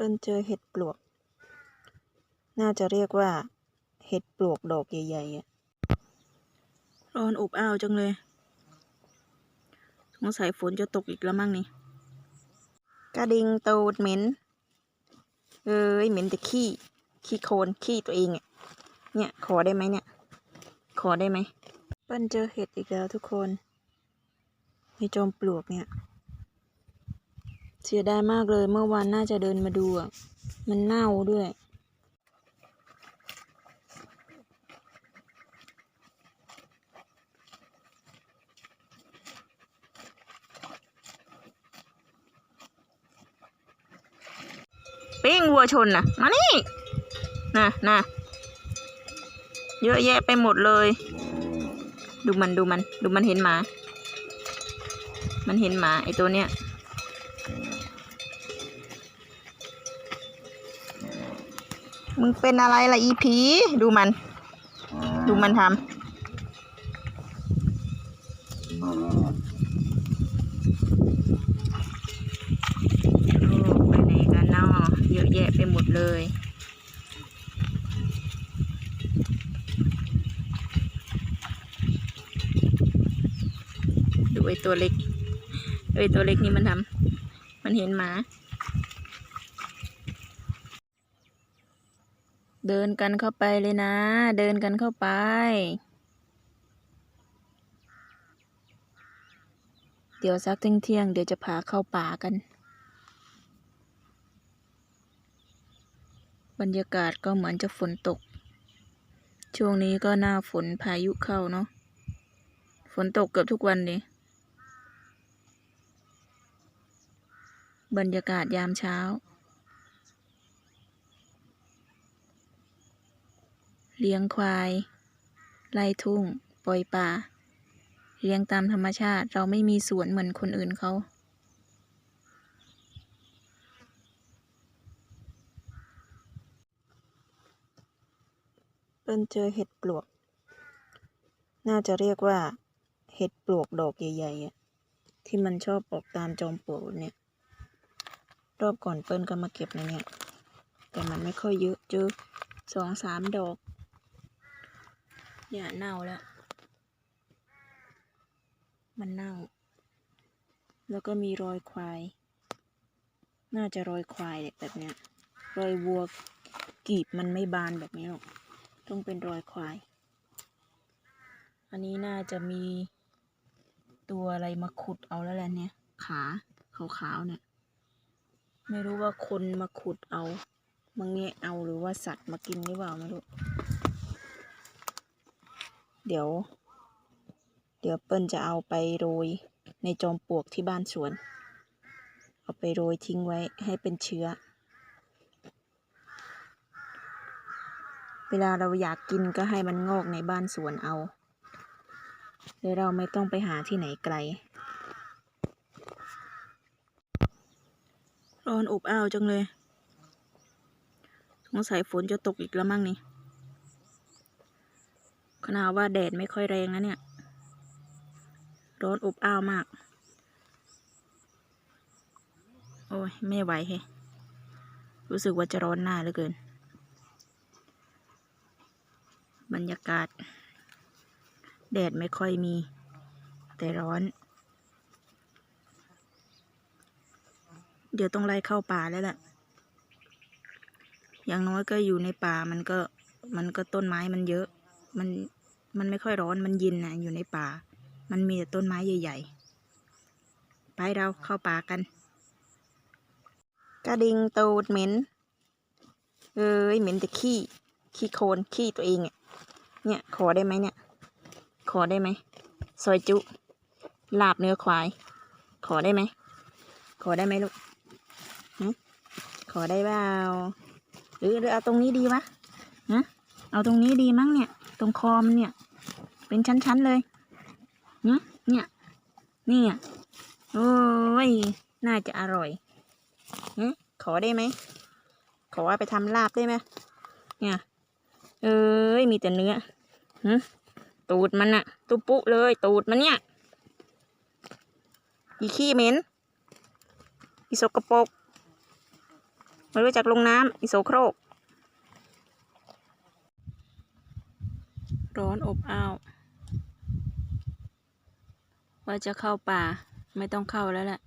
เปิ้ลเจอเห็ดปลวก น่าจะเรียกว่า เห็ดปลวกดอกใหญ่ๆอะร้อนอบอ้าวจังเลย สงสัยฝนจะตกอีกแล้วมั้งนี่ กระดิ่งตูดเหม็น เอ้ยเหม็นแต่ขี้ ขี้โคลนขี้ตัวเองอะเนี่ย ขอได้ไหมเนี่ย ขอได้ไหม เปิ้ลเจอเห็ดอีกแล้วทุกคนในจอมปลวกเนี่ย เสียดายมากเลยเมื่อวานน่าจะเดินมาดูอะ มันเน่าด้วย ปิ้งวัวชนน่ะมานี่น่ะน่ะเยอะแยะไปหมดเลย ดูมันดูมัน ดูมันเห็นหมา มันเห็นหมาไอตัวเนี้ย มึงเป็นอะไรล่ะอีผีดูมัน ดูมันทำโอ้ไปไหนกันนาะเยอะแยะไปหมดเลย ดูไอตัวเล็กดูไอตัวเล็กนี่มันทำ มันเห็นหมา เดินกันเข้าไปเลยนะ เดินกันเข้าไป เดี๋ยวสักเที่ยงเที่ยงเดี๋ยวจะพาเข้าป่ากัน บรรยากาศก็เหมือนจะฝนตก ช่วงนี้ก็หน้าฝนพายุเข้าเนาะ ฝนตกเกือบทุกวันเลยบรรยากาศยามเช้า เลี้ยงควาย ไล่ทุ่ง ปล่อยป่า เลี้ยงตามธรรมชาติ เราไม่มีสวนเหมือนคนอื่นเขาเปิ้ลเจอเห็ดปลวก น่าจะเรียกว่า เห็ดปลวกดอกใหญ่ๆอะที่มันชอบออกตามจอมปลวกเนี่ย รอบก่อนเปิ้ลก็มาเก็บในเนี่ยแต่มันไม่ค่อยเยอะเจอสองสามดอก เนี่ยเน่าแล้ว มันเน่า แล้วก็มีรอยควาย น่าจะรอยควายแหละแบบเนี้ย รอยวัวกีบมันไม่บานแบบนี้หรอก ต้องเป็นรอยควาย อันนี้น่าจะมีตัวอะไรมาขุดเอาแล้วแหละเนี่ย ขาขาวๆเนี่ย ไม่รู้ว่าคนมาขุดเอามาแงะเอาหรือว่าสัตว์มากินหรือเปล่าไม่รู้ เดี๋ยว เดี๋ยวเปิ้ลจะเอาไปโรยในจอมปลวกที่บ้านสวน เอาไปโรยทิ้งไว้ให้เป็นเชื้อ เวลาเราอยากกินก็ให้มันงอกในบ้านสวนเอาโดยเราไม่ต้องไปหาที่ไหนไกล ร้อนอบอ้าวจังเลย สงสัยฝนจะตกอีกแล้วมั้งนี่ ขนาดว่าแดดไม่ค่อยแรงนะเนี่ย ร้อนอบอ้าวมาก โอ้ย ไม่ไหวเฮรู้สึกว่าจะร้อนหน้าเหลือเกิน บรรยากาศ แดดไม่ค่อยมี แต่ร้อน เดี๋ยวต้องไล่เข้าป่าแล้วแหละ อย่างน้อยก็อยู่ในป่ามันก็มันก็ต้นไม้มันเยอะ มัน มันไม่ค่อยร้อนมันเย็นนะอยู่ในป่า มันมีแต่ต้นไม้ใหญ่ ๆ ไปเราเข้าป่ากัน กระดิ่งตูดเหม็น เอ้ยเหม็นแต่ขี้ ขี้โคลนขี้ตัวเองอะเนี่ย ขอได้ไหมเนี่ย ขอได้ไหมซอยจุ ลาบเนื้อควาย ขอได้ไหม ขอได้ไหมลูกขอได้เปล่าหรือหรือเอาตรงนี้ดีวะฮะเอาตรงนี้ดีมั้งเนี่ย ตรงคอมันเนี่ย เป็นชั้นๆเลยเนะเนี่ย เนี่ยโอ้ย น่าจะอร่อยฮะขอได้ไหม ขอว่าไปทำลาบได้ไหมเนี่ย เอ้ย มีแต่เนื้อฮะตูดมันอะตุปุเลย ตูดมันเนี่ย อีขี้เหม็น อีสกปรกไม่รู้จักลงน้ำอิโสโครก ร้อนอบอ้าว ว่าจะเข้าป่าไม่ต้องเข้าแล้วแหละ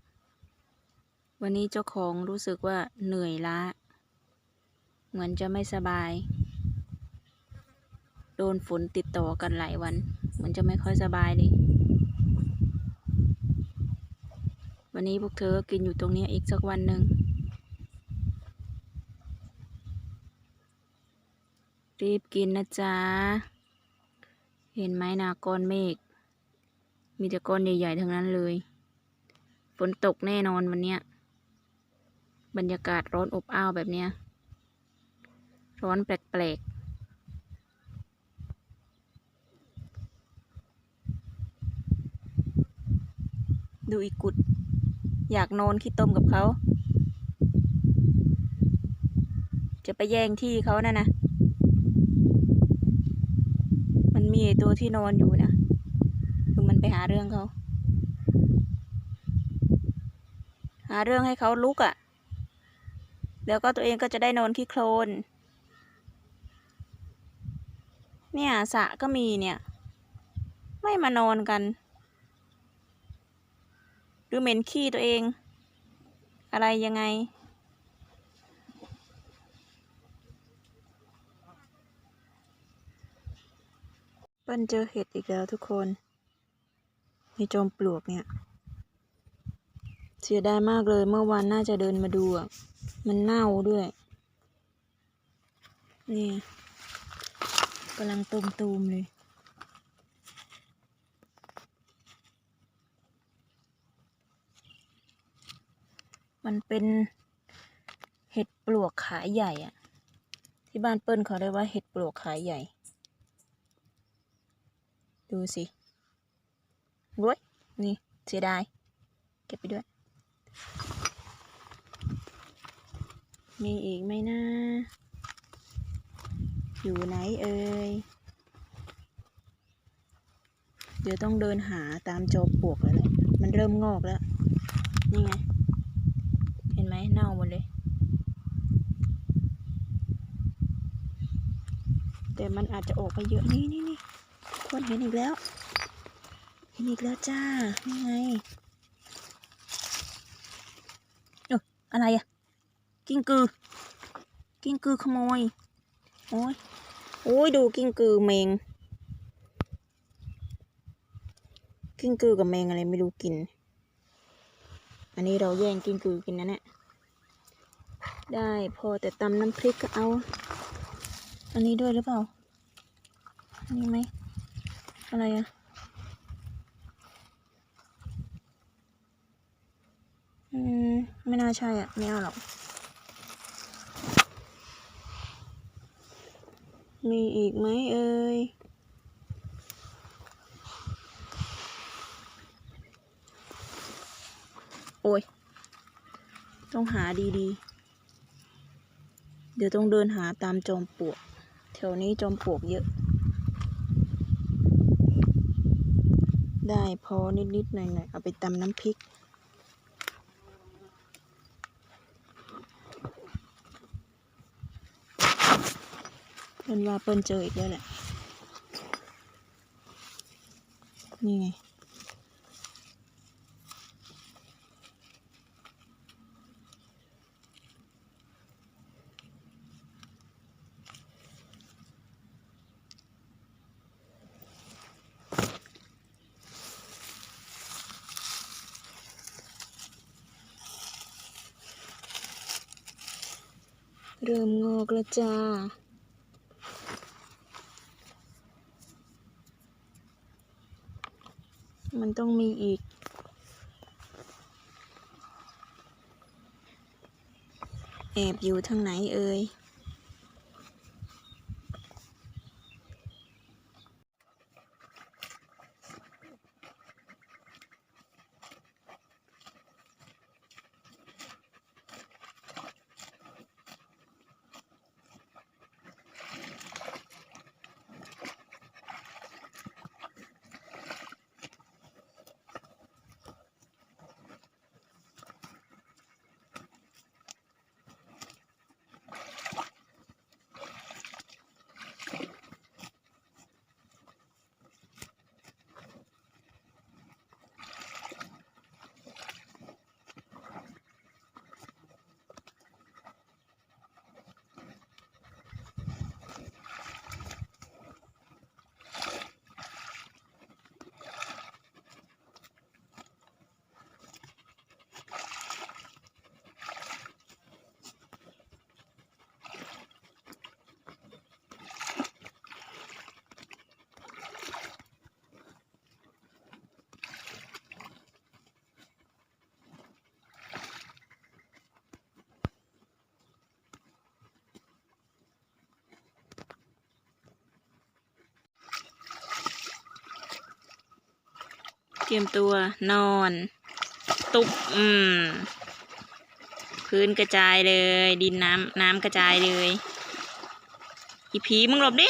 วันนี้เจ้าของรู้สึกว่าเหนื่อยล้า เหมือนจะไม่สบาย โดนฝนติดต่อกันหลายวัน เหมือนจะไม่ค่อยสบายเลย วันนี้พวกเธอกินอยู่ตรงนี้อีกสักวันหนึ่งรีบกินนะจ๊ะ เห็นไหมนาก้อนเมฆ มีแต่ก้อนใหญ่ๆทั้งนั้นเลย ฝนตกแน่นอนวันเนี้ย บรรยากาศร้อนอบอ้าวแบบเนี้ย ร้อนแปลกๆดูอีกุด อยากนอนขี้ต้มกับเขา จะไปแย่งที่เขานะ่ะนะ มั นมีไอ้ตัวที่นอนอยู่นะคือมันไปหาเรื่องเขา หาเรื่องให้เขาลุกอะ่ะ แล้วก็ตัวเองก็จะได้นอนขี้โคลน เนี่ยสะก็มีเนี่ย ไม่มานอนกัน หรือเหม็นขี้ตัวเอง อะไรยังไง ปิ้ลเจอเห็ดอีกแล้วทุกคน ในจอมปลวกเนี่ย เสียดายมากเลยเมื่อวานน่าจะเดินมาดูอะ มันเน่าด้วย นี่กำลังตุมตูมๆเลยมันเป็นเห็ดปลวกขาใหญ่อะที่บ้านเปิ้ลเขาเรียกว่าเห็ดปลวกขาใหญ่ ดูสิรวยนี่เสียดาย เก็บไปด้วย มีอีกไหมนะ อยู่ไหนเอ่ย เดี๋ยวต้องเดินหาตามจอปลวกแล้วแหละ มันเริ่มงอกแล้ว นี่ไง เห็นไหมเน่าหมดเลย แต่มันอาจจะออกไปเยอะ นี่นี่นี่ คนเห็นอีกแล้ว เห็นอีกแล้วจ้านี่ไงเอออะไรอะกิ้งกือ กิ้งกือขโมย โอ้ยโอ้ยดูกิ้งกือแมง กิ้งกือกับแมงอะไรไม่รู้กิน อันนี้เราแย่งกิ้งกือกินนะเนี่ยได้พอแต่ตำน้ำพริกก็เอา อันนี้ด้วยหรือเปล่าอันนี้ไหม อะไรอะอืม ไม่น่าใช่อะ ไม่เอาหรอก มีอีกไหมเอ่ยโอ้ย ต้องหาดีๆ เดี๋ยวต้องเดินหาตามจอมปลวก แถวนี้จอมปลวกเยอะ ได้พอนิดๆหน่อยๆเอาไปตำน้ำพริก เปิ้นว่าเปิ้นเจออีกแล้วแหละ นี่ไง ริ่มงอกแล้วจ้า มันต้องมีอีก แอบอยู่ทางไหนเอ่ย รียมตัวนอน ตุบอืม พื้นกระจายเลย ดินน้ำน้ำกระจายเลย อีผีมึงหลบดิ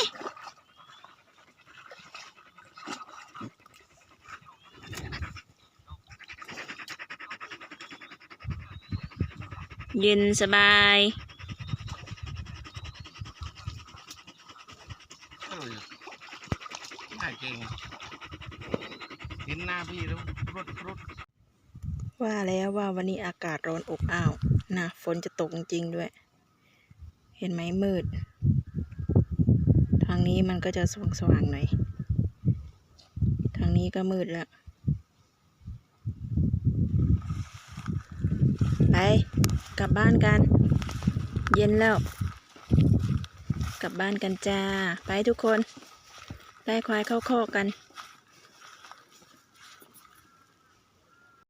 เย็นสบาย เออได้เก่งเห็นหน้า พี่แล้วรุดรุดว่าแล้วว่าวันนี้อากาศร้อนอบอ้าวนะฝนจะตกจริงด้วย เห็นไหมมืด ทางนี้มันก็จะสว่างสว่างๆหน่อย ทางนี้ก็มืดแล้ว ไป กลับบ้านกัน เย็นแล้ว กลับบ้านกันจ้า ไปทุกคน ได้ควายเข้าคอกกัน